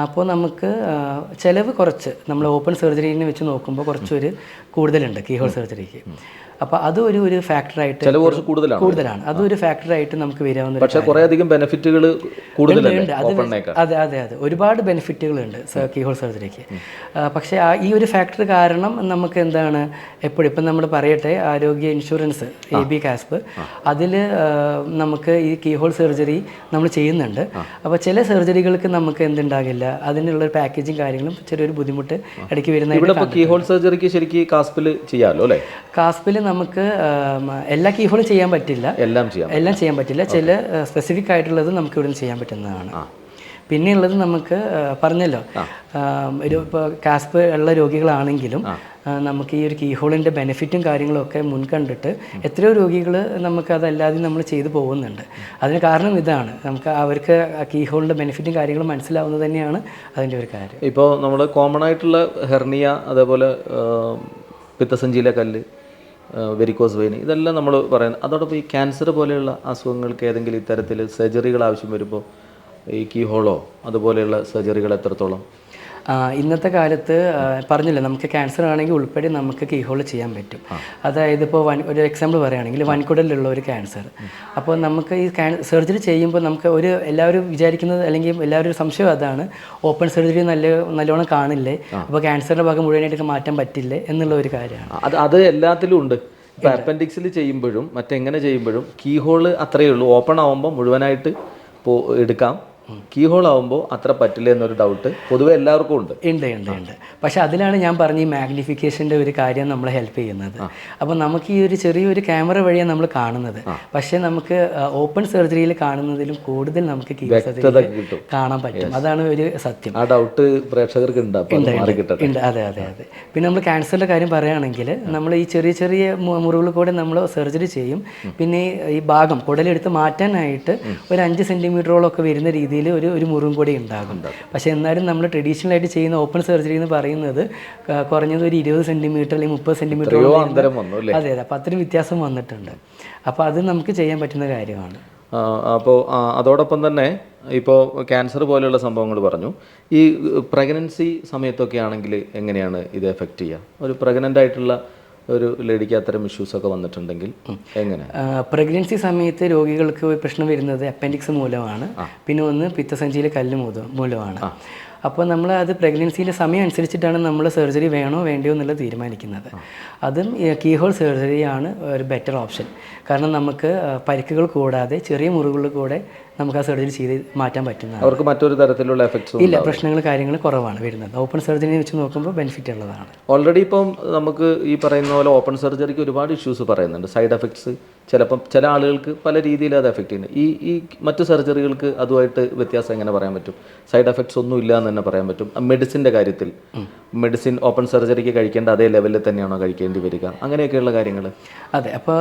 അപ്പോൾ നമുക്ക് ചിലവ് കുറച്ച്. നമ്മൾ ഓപ്പൺ സർജറിനെ വെച്ച് നോക്കുമ്പോൾ കുറച്ചൊരു കൂടുതലുണ്ട് കീഹോൾ സർജറിക്ക് അപ്പോൾ അത് ഒരു ഒരു ഫാക്ടറായിട്ട് ചിലവ് കുറച്ച് കൂടുതലാണ്. കൂടുതലാണ്. അതൊരു ഫാക്ടറായിട്ട് നമുക്ക് വരാവുന്ന പക്ഷേ കുറേ അധികം ബെനിഫിറ്റുകൾ കൂടുതലുണ്ട്. അത് അതെ അതെ അതെ. ഒരുപാട് ബെനിഫിറ്റുകളുണ്ട് കീഹോൾ സർജറിക്ക് പക്ഷേ ആ ഈ ഒരു ഫാക്ടർ കാരണം നമുക്ക് എന്താണ് എപ്പോഴും ഇപ്പം നമ്മൾ പറയട്ടെ ആരോഗ്യ ഇൻഷുറൻസ് എ ബി കാസ്പ് അതിൽ നമുക്ക് ഈ കീഹോൾ സർജറി നമ്മൾ ചെയ്യുന്നുണ്ട്. അപ്പോൾ ചില സർജറികൾക്ക് നമുക്ക് എന്തുണ്ടാകില്ല? അതിനുള്ള പാക്കേജും കാര്യങ്ങളും ചെറിയൊരു ബുദ്ധിമുട്ട് ഇടയ്ക്ക് വരുന്ന കീഹോൾ സർജറിക്ക് ശരിക്കും കാസ്പിൽ ചെയ്യാമല്ലോ അല്ലേ? കാസ്പിൽ നമുക്ക് എല്ലാ കീഹോളും ചെയ്യാൻ പറ്റില്ല. എല്ലാം ചെയ്യാം എല്ലാം ചെയ്യാൻ പറ്റില്ല. ചില സ്പെസിഫിക് ആയിട്ടുള്ളത് നമുക്ക് ഇവിടെ ചെയ്യാൻ പറ്റുന്നതാണ്. പിന്നെയുള്ളത് നമുക്ക് പറഞ്ഞല്ലോ. ഒരു ഇപ്പോൾ കാസ്പ് ഉള്ള രോഗികളാണെങ്കിലും നമുക്ക് ഈ ഒരു കീഹോളിന്റെ ബെനിഫിറ്റും കാര്യങ്ങളും ഒക്കെ മുൻകണ്ടിട്ട് എത്രയോ രോഗികൾ നമുക്ക് അതല്ലാതെ നമ്മൾ ചെയ്തു പോകുന്നുണ്ട്. അതിന് കാരണം ഇതാണ്. നമുക്ക് അവർക്ക് കീഹോളിന്റെ ബെനിഫിറ്റും കാര്യങ്ങളും മനസ്സിലാവുന്നത് തന്നെയാണ് അതിന്റെ ഒരു കാര്യം. ഇപ്പോൾ നമ്മൾ കോമൺ ആയിട്ടുള്ള ഹെർണിയ അതേപോലെ പിത്തസഞ്ചിയിലെ കല്ല് വെരിക്കോസ് വെയിൻ ഇതെല്ലാം നമ്മൾ പറയുന്നത് അതോടൊപ്പം ഈ ക്യാൻസർ പോലെയുള്ള അസുഖങ്ങൾക്ക് ഏതെങ്കിലും ഇത്തരത്തിൽ സർജറികൾ ആവശ്യം വരുമ്പോൾ ഈ കീഹോളോ അതുപോലെയുള്ള സർജറികൾ എത്രത്തോളം ഇന്നത്തെ കാലത്ത് പറഞ്ഞില്ല നമുക്ക് ക്യാൻസർ ആണെങ്കിൽ ഉൾപ്പെടെ നമുക്ക് കീഹോൾ ചെയ്യാൻ പറ്റും. അതായത് ഇപ്പോൾ വൻ ഒരു എക്സാമ്പിൾ പറയുകയാണെങ്കിൽ വൻകുടലിലുള്ള ഒരു ക്യാൻസർ അപ്പോൾ നമുക്ക് ഈ സർജറി ചെയ്യുമ്പോൾ നമുക്ക് ഒരു എല്ലാവരും വിചാരിക്കുന്നത് അല്ലെങ്കിൽ എല്ലാവരും ഒരു സംശയം അതാണ് ഓപ്പൺ സർജറി നല്ല നല്ലോണം കാണില്ലേ അപ്പോൾ ക്യാൻസറിന്റെ ഭാഗം മുഴുവനായിട്ട് മാറ്റാൻ പറ്റില്ലേ എന്നുള്ള ഒരു കാര്യമാണ്. അത് അത് എല്ലാത്തിലും ഉണ്ട്. പാരപ്പൻഡിക്സിൽ അപ്പൻഡിക്സിൽ ചെയ്യുമ്പോഴും മറ്റെങ്ങനെ ചെയ്യുമ്പോഴും കീ ഹോൾ അത്രയേ ഉള്ളൂ. ഓപ്പൺ ആവുമ്പോൾ മുഴുവനായിട്ട് പോ എടുക്കാം. കീ ഹോൾ ആവുമ്പോൾ അത്ര പറ്റില്ല എന്നൊരു ഡൗട്ട് പൊതുവെ എല്ലാവർക്കും ഉണ്ട്. ഉണ്ട് ഉണ്ട് ഉണ്ട്. പക്ഷെ അതിലാണ് ഞാൻ പറഞ്ഞ ഈ മാഗ്നിഫിക്കേഷന്റെ ഒരു കാര്യം നമ്മളെ ഹെൽപ്പ് ചെയ്യുന്നത്. അപ്പോൾ നമുക്ക് ഈ ഒരു ചെറിയൊരു ക്യാമറ വഴിയാണ് നമ്മൾ കാണുന്നത്. പക്ഷേ നമുക്ക് ഓപ്പൺ സർജറിയിൽ കാണുന്നതിലും കൂടുതൽ നമുക്ക് കീ കാണാൻ പറ്റും. അതാണ് ഒരു സത്യം. ആ ഡൗട്ട് പ്രേക്ഷകർക്ക് ഉണ്ട് ഉണ്ട് അതെ അതെ അതെ. പിന്നെ നമ്മൾ ക്യാൻസറിന്റെ കാര്യം പറയുകയാണെങ്കിൽ നമ്മൾ ഈ ചെറിയ ചെറിയ മുറിവുകൾ കൂടെ നമ്മൾ സർജറി ചെയ്യും. പിന്നെ ഈ- ഈ ഭാഗം കുടലെടുത്ത് മാറ്റാനായിട്ട് ഒരു അഞ്ച് സെന്റിമീറ്ററോളം ഒക്കെ വരുന്ന രീതിയിൽ ഒരു ഒരു മുറിവും കൂടി ഉണ്ടാകും. പക്ഷേ എന്നാലും നമ്മൾ ട്രഡീഷണൽ ആയിട്ട് ചെയ്യുന്ന ഓപ്പൺ സർജറി എന്ന് പറയുന്നത് കുറഞ്ഞത് ഒരു ഇരുപത് സെന്റിമീറ്റർ അല്ലെങ്കിൽ മുപ്പത് സെന്റിമീറ്റർ അതെ അതെ. അപ്പോൾ അത്രയും വ്യത്യാസം വന്നിട്ടുണ്ട്. അപ്പോൾ അത് നമുക്ക് ചെയ്യാൻ പറ്റുന്ന കാര്യമാണ്. അപ്പോൾ അതോടൊപ്പം തന്നെ ഇപ്പോൾ ക്യാൻസർ പോലെയുള്ള സംഭവങ്ങൾ പറഞ്ഞു. ഈ പ്രഗ്നൻസി സമയത്തൊക്കെ ആണെങ്കിൽ എങ്ങനെയാണ് ഇത് എഫക്റ്റ് ചെയ്യുക? ഒരു പ്രഗ്നന്റ് ആയിട്ടുള്ള ഒരു ലേഡിക്ക് അത്തരം ഇഷ്യൂസ് ഒക്കെ വന്നിട്ടുണ്ടെങ്കിൽ എങ്ങനെ? പ്രഗ്നൻസി സമയത്ത് രോഗികൾക്ക് ഒരു പ്രശ്നം വരുന്നത് അപ്പൻഡിക്സ് മൂലമാണ്. പിന്നെ ഒന്ന് പിത്തസഞ്ചിയിലെ കല്ല് മൂലമാണ്. അപ്പോൾ നമ്മൾ അത് പ്രഗ്നൻസിയിലെ സമയം അനുസരിച്ചിട്ടാണ് നമ്മൾ സർജറി വേണോ വേണ്ടയോ എന്നുള്ളത് തീരുമാനിക്കുന്നത്. അതും കീഹോൾ സർജറിയാണ് ഒരു ബെറ്റർ ഓപ്ഷൻ കാരണം നമുക്ക് പരിക്കുകൾ കൂടാതെ ചെറിയ മുറിവുകളിൽ കൂടെ നമുക്ക് ആ സർജറി ചെയ്ത് മാറ്റാൻ പറ്റുന്നതാണ്. അവർക്ക് മറ്റൊരു തരത്തിലുള്ള എഫക്ട്സ് ഇല്ല പ്രശ്നങ്ങൾ കാര്യങ്ങൾ കുറവാണ് വരുന്നത്. ഓപ്പൺ സർജറി വെച്ച് നോക്കുമ്പോൾ ബെനിഫിറ്റ് ഉള്ളതാണ്. ഓൾറെഡി ഇപ്പം നമുക്ക് ഈ പറയുന്ന പോലെ ഓപ്പൺ സർജറിക്ക് ഒരുപാട് ഇഷ്യൂസ് പറയുന്നുണ്ട്. സൈഡ് എഫക്ട്സ് ചിലപ്പം ചില ആളുകൾക്ക് പല രീതിയിൽ അത് എഫക്ട് ചെയ്യുന്നു. ഈ ഈ മറ്റു സർജറികൾക്ക് അതുമായിട്ട് വ്യത്യാസം എങ്ങനെ പറയാൻ പറ്റും? സൈഡ് എഫക്ട്സ് ഒന്നും ഇല്ല എന്ന് തന്നെ പറയാൻ പറ്റും. മെഡിസിന്റെ കാര്യത്തിൽ. മെഡിസിൻ ഓപ്പൺ സർജറിക്ക് കഴിക്കേണ്ട അതേ ലെവലിൽ തന്നെയാണോ കഴിക്കേണ്ടി വരിക? അങ്ങനെയൊക്കെയുള്ള കാര്യങ്ങൾ അതെ അപ്പോൾ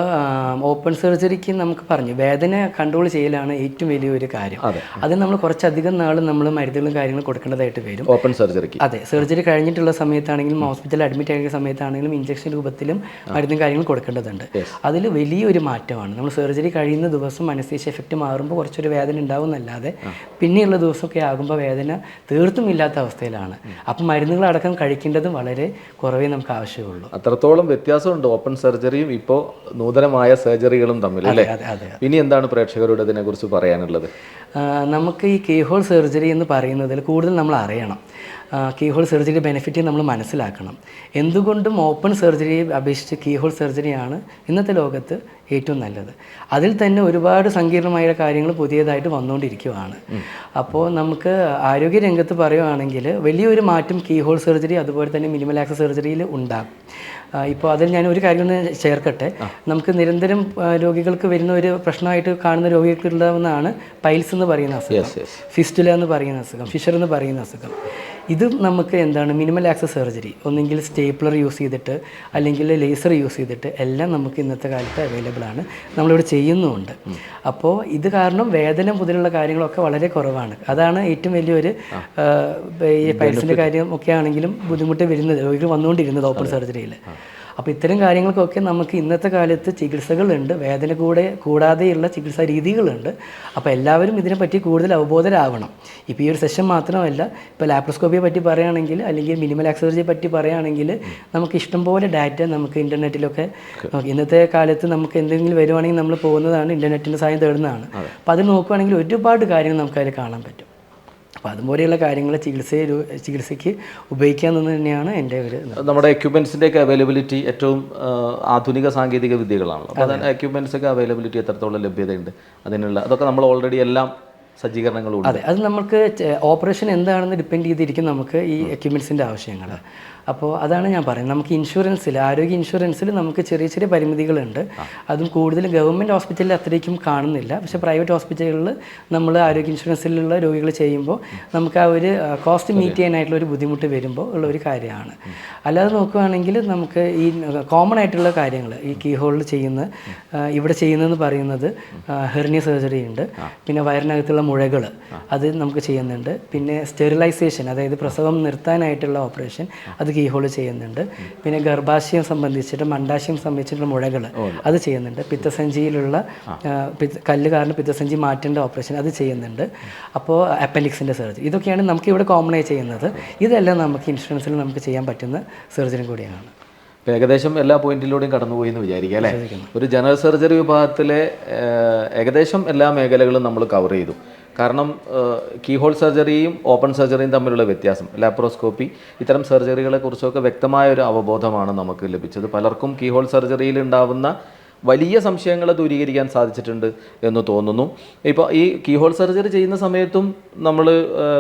ഓപ്പൺ സർജറിക്ക് നമുക്ക് പറഞ്ഞു വേദന കൺട്രോൾ ചെയ്യലാണ് ഏറ്റവും വലിയൊരു കാര്യം. അതെ. അത് നമ്മൾ കുറച്ചധികം നാൾ നമ്മൾ മരുന്നുകളും കാര്യങ്ങളും കൊടുക്കേണ്ടതായിട്ട് വരും. ഓപ്പൺ സർജറിക്ക് അതെ സർജറി കഴിഞ്ഞിട്ടുള്ള സമയത്താണെങ്കിലും ഹോസ്പിറ്റലിൽ അഡ്മിറ്റ് ആയ സമയത്താണെങ്കിലും ഇഞ്ചക്ഷൻ രൂപത്തിലും മരുന്നും കാര്യങ്ങളും കൊടുക്കേണ്ടതുണ്ട്. അതിൽ വലിയൊരു മാറ്റമാണ്. നമ്മൾ സർജറി കഴിയുന്ന ദിവസം അനസ്തീഷ്യ എഫക്റ്റ് മാറുമ്പോൾ കുറച്ചൊരു വേദന ഉണ്ടാവും എന്നല്ലാതെ പിന്നെയുള്ള ദിവസമൊക്കെ ആകുമ്പോൾ വേദന തീർത്തും ഇല്ലാത്ത അവസ്ഥയിലാണ്. അപ്പം മരുന്നുകളടക്കം കഴിക്കേണ്ടത് വളരെ കുറവേ നമുക്ക് ആവശ്യമുള്ളൂ. അത്രത്തോളം വ്യത്യാസമുണ്ട് ഓപ്പൺ സർജറിയും ഇപ്പോൾ നൂതനമായ സർജറികളും തമ്മിൽ അല്ലേ? ഇനി എന്താണ് പ്രേക്ഷകരോട് ഇതിനെക്കുറിച്ച് പറയാനുള്ളത്? നമുക്ക് ഈ കീഹോൾ സർജറി എന്ന് പറയുന്നതിൽ കൂടുതൽ നമ്മൾ അറിയണം. കീഹോൾ സർജറി ബെനിഫിറ്റ് നമ്മൾ മനസ്സിലാക്കണം. എന്തുകൊണ്ടും ഓപ്പൺ സർജറിയെ അപേക്ഷിച്ച് കീഹോൾ സർജറിയാണ് ഇന്നത്തെ ലോകത്ത് ഏറ്റവും നല്ലത്. അതിൽ തന്നെ ഒരുപാട് സങ്കീർണമായ കാര്യങ്ങൾ പുതിയതായിട്ട് വന്നുകൊണ്ടിരിക്കുകയാണ് അപ്പോൾ നമുക്ക് ആരോഗ്യ രംഗത്ത് പറയുകയാണെങ്കിൽ വലിയൊരു മാറ്റം കീഹോൾ സർജറി അതുപോലെ തന്നെ മിനിമൽ ആക്സസ് സർജറിയിൽ ഉണ്ടാകും. ഇപ്പോൾ അതിൽ ഞാൻ ഒരു കാര്യം ഒന്ന് ചേർക്കട്ടെ. നമുക്ക് നിരന്തരം രോഗികൾക്ക് വരുന്ന ഒരു പ്രശ്നമായിട്ട് കാണുന്ന രോഗികൾക്കുണ്ടാവുന്നതാണ് പൈൽസ് എന്ന് പറയുന്ന അസുഖം. ഫിസ്റ്റുല എന്ന് പറയുന്ന അസുഖം. ഫിഷർ എന്ന് പറയുന്ന അസുഖം. ഇത് നമുക്ക് എന്താണ് മിനിമൽ ആക്സസ് സർജറി ഒന്നെങ്കിൽ സ്റ്റേപ്ലർ യൂസ് ചെയ്തിട്ട് അല്ലെങ്കിൽ ലേസർ യൂസ് ചെയ്തിട്ട് എല്ലാം നമുക്ക് ഇന്നത്തെ കാലത്ത് അവൈലബിൾ ആണ്. നമ്മളിവിടെ ചെയ്യുന്നുമുണ്ട്. അപ്പോൾ ഇത് കാരണം വേദന മുതലുള്ള കാര്യങ്ങളൊക്കെ വളരെ കുറവാണ്. അതാണ് ഏറ്റവും വലിയൊരു ഈ പൈൽസിന്റെ കാര്യം ഒക്കെ ആണെങ്കിലും ബുദ്ധിമുട്ട് വരുന്നത് രോഗികൾ വന്നുകൊണ്ടിരുന്നത് ഓപ്പൺ സർജറിയിൽ അപ്പോൾ ഇത്തരം കാര്യങ്ങൾക്കൊക്കെ നമുക്ക് ഇന്നത്തെ കാലത്ത് ചികിത്സകളുണ്ട് വേദന കൂടെ കൂടാതെയുള്ള ചികിത്സാ രീതികളുണ്ട്. അപ്പോൾ എല്ലാവരും ഇതിനെപ്പറ്റി കൂടുതൽ അവബോധരാവണം. ഇപ്പോൾ ഈ ഒരു സെഷൻ മാത്രമല്ല ഇപ്പോൾ ലാപ്രോസ്കോപ്പിയെ പറ്റി പറയുകയാണെങ്കിൽ അല്ലെങ്കിൽ മിനിമൽ എക്സർജിയെ പറ്റി പറയുകയാണെങ്കിൽ നമുക്ക് ഇഷ്ടംപോലെ ഡാറ്റ നമുക്ക് ഇന്റർനെറ്റിലൊക്കെ ഇന്നത്തെ കാലത്ത് നമുക്ക് എന്തെങ്കിലും വരുവാണെങ്കിൽ നമ്മൾ പോകുന്നതാണ് ഇന്റർനെറ്റിന്റെ സഹായം തേടുന്നതാണ്. അപ്പോൾ അത് നോക്കുകയാണെങ്കിൽ ഒരുപാട് കാര്യങ്ങൾ നമുക്കതിൽ കാണാൻ പറ്റും. അപ്പോൾ അതുപോലെയുള്ള കാര്യങ്ങൾ ചികിത്സ ചികിത്സയ്ക്ക് ഉപയോഗിക്കാമെന്ന് തന്നെയാണ് എന്റെ ഒരു നമ്മുടെ എക്യുപ്മെൻസിന്റെ ഒക്കെ അവൈലബിലിറ്റി ഏറ്റവും ആധുനിക സാങ്കേതിക വിദ്യകളാണല്ലോ. അപ്പോൾ അതിന് എക്യുപ്മെന്റ്സ് ഒക്കെ അവൈലബിലിറ്റി എത്രത്തോളം ലഭ്യതയുണ്ട് അതിനുള്ള അതൊക്കെ നമ്മൾ ഓൾറെഡി എല്ലാം സജ്ജീകരണങ്ങളും അതെ അത് നമുക്ക് ഓപ്പറേഷൻ എന്താണെന്ന് ഡിപ്പെൻഡ് ചെയ്തിരിക്കും നമുക്ക് ഈ എക്യുപ്മെൻസിന്റെ ആവശ്യങ്ങൾ. അപ്പോൾ അതാണ് ഞാൻ പറയുന്നത്. നമുക്ക് ഇൻഷുറൻസിൽ ആരോഗ്യ ഇൻഷുറൻസിൽ നമുക്ക് ചെറിയ ചെറിയ പരിമിതികളുണ്ട്. അതും കൂടുതലും ഗവൺമെന്റ് ഹോസ്പിറ്റലിൽ അത്രയ്ക്കും കാണുന്നില്ല. പക്ഷേ പ്രൈവറ്റ് ഹോസ്പിറ്റലുകളിൽ നമ്മൾ ആരോഗ്യ ഇൻഷുറൻസിലുള്ള രോഗികൾ ചെയ്യുമ്പോൾ നമുക്ക് ആ ഒരു കോസ്റ്റ് മീറ്റ് ചെയ്യാനായിട്ടുള്ള ഒരു ബുദ്ധിമുട്ട് വരുമ്പോൾ ഉള്ള ഒരു കാര്യമാണ്. അല്ലാതെ നോക്കുകയാണെങ്കിൽ നമുക്ക് ഈ കോമൺ ആയിട്ടുള്ള കാര്യങ്ങൾ ഈ കീ ഹോളിൽ ചെയ്യുന്ന ഇവിടെ ചെയ്യുന്നതെന്ന് പറയുന്നത് ഹെർണിയ സർജറി ഉണ്ട്. പിന്നെ വയറിനകത്തുള്ള മുഴകൾ അത് നമുക്ക് ചെയ്യുന്നുണ്ട്. പിന്നെ സ്റ്റെറിലൈസേഷൻ അതായത് പ്രസവം നിർത്താനായിട്ടുള്ള ഓപ്പറേഷൻ അത് കീ ഹോൾ ചെയ്യുന്നുണ്ട്. പിന്നെ ഗർഭാശയം സംബന്ധിച്ചിട്ട് മണ്ടാശയം സംബന്ധിച്ചിട്ടുള്ള മുഴകൾ അത് ചെയ്യുന്നുണ്ട്. പിത്തസഞ്ചിയിലുള്ള കല്ല് കാരണം പിത്തസഞ്ചി മാറ്റേണ്ട ഓപ്പറേഷൻ അത് ചെയ്യുന്നുണ്ട്. അപ്പോൾ അപ്പൻഡിക്സിന്റെ സർജറി ഇതൊക്കെയാണ് നമുക്ക് ഇവിടെ കോമണായി ചെയ്യുന്നത്. ഇതെല്ലാം നമുക്ക് ഇൻഷുറൻസിൽ നമുക്ക് ചെയ്യാൻ പറ്റുന്ന സർജറി കൂടിയാണ്. ഏകദേശം എല്ലാ പോയിന്റിലൂടെയും കടന്നുപോയി എന്ന് വിചാരിക്കുക അല്ലേ ഒരു ജനറൽ സർജറി വിഭാഗത്തിലെ ഏകദേശം എല്ലാ മേഖലകളും നമ്മൾ കവർ ചെയ്തു. കാരണം കീഹോൾ സർജറിയും ഓപ്പൺ സർജറിയും തമ്മിലുള്ള വ്യത്യാസം ലാപ്രോസ്കോപ്പി ഇത്തരം സർജറികളെ കുറിച്ചൊക്കെ വ്യക്തമായ ഒരു അവബോധമാണ് നമുക്ക് ലഭിച്ചത്. പലർക്കും കീഹോൾ സർജറിയിൽ ഉണ്ടാവുന്ന വലിയ സംശയങ്ങളെ ദൂരീകരിക്കാൻ സാധിച്ചിട്ടുണ്ട് എന്ന് തോന്നുന്നു. ഇപ്പോൾ ഈ കീഹോൾ സർജറി ചെയ്യുന്ന സമയത്തും നമ്മൾ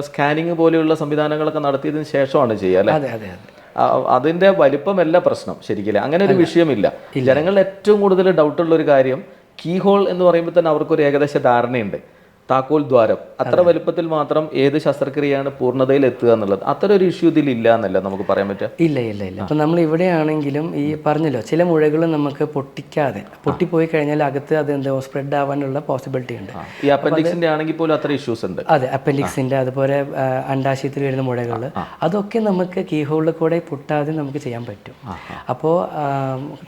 സ്കാനിങ് പോലെയുള്ള സംവിധാനങ്ങളൊക്കെ നടത്തിയതിന് ശേഷമാണ് ചെയ്യുക അല്ലേ? അതെ അതെ അതെ. ആ, അതിന്റെ വലിപ്പമല്ല പ്രശ്നം ശരിക്കില്ല? അങ്ങനെ ഒരു വിഷയമില്ല. ജനങ്ങളിൽ ഏറ്റവും കൂടുതൽ ഡൗട്ടുള്ള ഒരു കാര്യം കീഹോൾ എന്ന് പറയുമ്പോൾ തന്നെ അവർക്കൊരു ഏകദേശ ധാരണയുണ്ട്. താക്കോൽ ദ്വാരം. അത്ര വലുപ്പത്തിൽ മാത്രം ഏത് ശസ്ത്രക്രിയയാണ് പൂർണതയിൽ എത്തുക എന്നുള്ളത്. അത്ര ഒരു ഇഷ്യൂ ഇതിൽ ഇല്ല എന്നല്ല നമുക്ക് പറയാൻ പറ്റുക? ഇല്ല ഇല്ല ഇല്ല. അപ്പം നമ്മൾ ഇവിടെയാണെങ്കിലും ഈ പറഞ്ഞല്ലോ ചില മുഴകൾ നമുക്ക് പൊട്ടിക്കാതെ പൊട്ടിപ്പോയി കഴിഞ്ഞാൽ അകത്ത് അത് എന്താ സ്പ്രെഡ് ആവാനുള്ള പോസിബിലിറ്റി ഉണ്ട്. ഈ അപ്പൻഡിക്സിന്റെ ആണെങ്കിൽ പോലും അത്ര ഇഷ്യൂസ് ഉണ്ട്. അതെ അപ്പൻഡിക്സിന്റെ അതുപോലെ അണ്ടാശയത്തിൽ വരുന്ന മുഴകൾ. അതൊക്കെ നമുക്ക് കീഹോളിൽ കൂടെ പൊട്ടാതെ നമുക്ക് ചെയ്യാൻ പറ്റും. അപ്പോ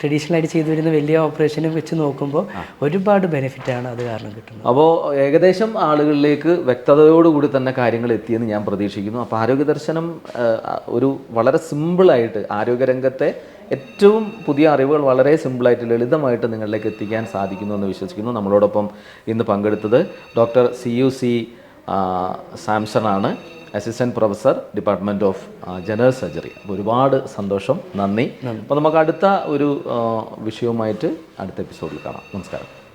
ട്രഡീഷണൽ ആയിട്ട് ചെയ്തു വരുന്ന വലിയ ഓപ്പറേഷനും വെച്ച് നോക്കുമ്പോൾ ഒരുപാട് ബെനിഫിറ്റ് ആണ് അത് കാരണം കിട്ടുന്നത്. അപ്പോൾ ഏകദേശം ആളുകളിലേക്ക് വ്യക്തതയോടുകൂടി തന്നെ കാര്യങ്ങൾ എത്തിയെന്ന് ഞാൻ പ്രതീക്ഷിക്കുന്നു. അപ്പോൾ ആരോഗ്യ ദർശനം ഒരു വളരെ സിമ്പിളായിട്ട് ആരോഗ്യരംഗത്തെ ഏറ്റവും പുതിയ അറിവുകൾ വളരെ സിമ്പിളായിട്ട് ലളിതമായിട്ട് നിങ്ങളിലേക്ക് എത്തിക്കാൻ സാധിക്കുന്നു എന്ന് വിശ്വസിക്കുന്നു. നമ്മളോടൊപ്പം ഇന്ന് പങ്കെടുത്തത് doctor C U C Samson ആണ് assistant professor department of general surgery. അപ്പോൾ ഒരുപാട് സന്തോഷം. നന്ദി. അപ്പോൾ നമുക്ക് അടുത്ത ഒരു വിഷയവുമായിട്ട് അടുത്ത എപ്പിസോഡിൽ കാണാം. നമസ്കാരം.